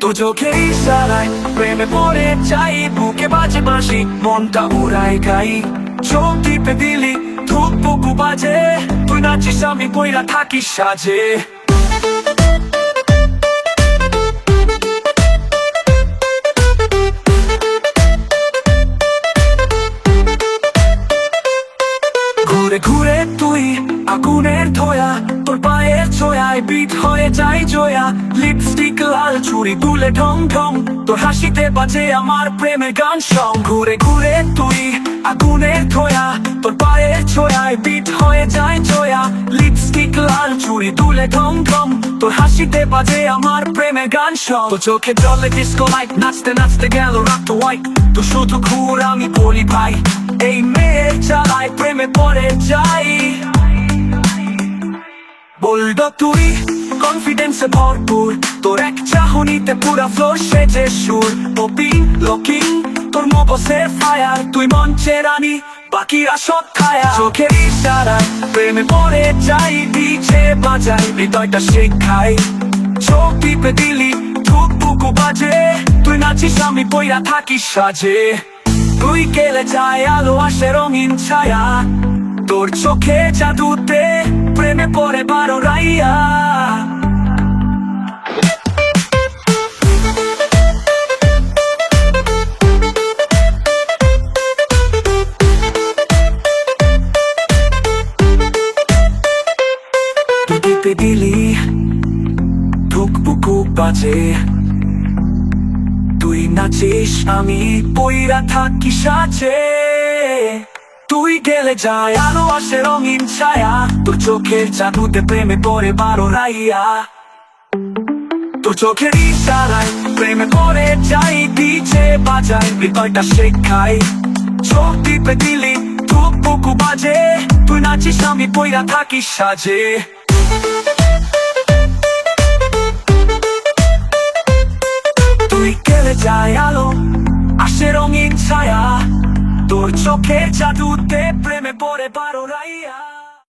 দু চোখের ইশারায় প্রেমে পড়ে চাই বুকে বাজে বাসি মনটা উড়াই গাই। চোখ টিপে দিলি ধূপ বুকু বাজে। তুই নাচিস, আমি পইরা থাকিস সাজে। ঘুরে ঘুরে তুই আগুনের ধোয়া, তোর পায়ের ছোয়ায় বিট হয়ে যায় জয়া। লিপস্টিক লাল চুরি দুলে ঢং ঢং, তোর হাসিতে বাজে আমার প্রেমের গান সং। ঘুরে ঘুরে তুই আগুনের ধোয়া, তোর পায়ের ছোয়ায় বিট হয়ে যায় জয়া। লিপস্টিক লাল চুরি দুলে ঢং ঢং, তোর হাসিতে বাজে আমার প্রেমের গান সং। তোর চোখে জলে ডিস্কো লাইট নাচতে নাচতে গেল রাত হোয়াইট তো শুধু ঘুর আমি বলি ভাই, এই মেয়ের চালায় প্রেমে পড়ে যাই। বলদ তুই কনফিডেন্সে ভরপুর। তোর এক চাহনিতে পুরা ফ্লোর সেজে সুর। পপিং লকিং তোর মবসের ফায়ার তুই মঞ্চে রানী, বাকিরা সব খায়া। চোখের ইশারায় প্রেমে পড়ে যাই ডিজে বাজাই, হৃদয়টা শেখাই। চোখ টিপে দিলি বুকু বাজে। তুই নাচিস, আমি বইরা থাকি সাজে। তুই কেলে যায় আলো আসে রঙিন ছায়া? তোর চোখে জাদুতে প্রেমে পড়ে বারো রাইয়া। দিলি ধুক বুকু বাজে। তুই নাচিস, আমি পইরা থাকি সাজে। তুই গেলে যায়, আলো আসে রঙিন ছায়া। তোর চোখের জাদুতে প্রেমে পড়ে বারো রাইয়া। তোর চোখের ইশারায় প্রেমে পড়ে যাই, ডিজে বাজাই হৃদয়টা শেখাই চোখ টিপে দিলি, ধূপ, বুকু বাজে। তুই নাচিস, আমি পইরা থাকি সাজে। গেলে যায় আলো আসে রঙিন ছায়া। তোর চোখে জাদুতে প্রেমে পড়ে পারো রাইয়া।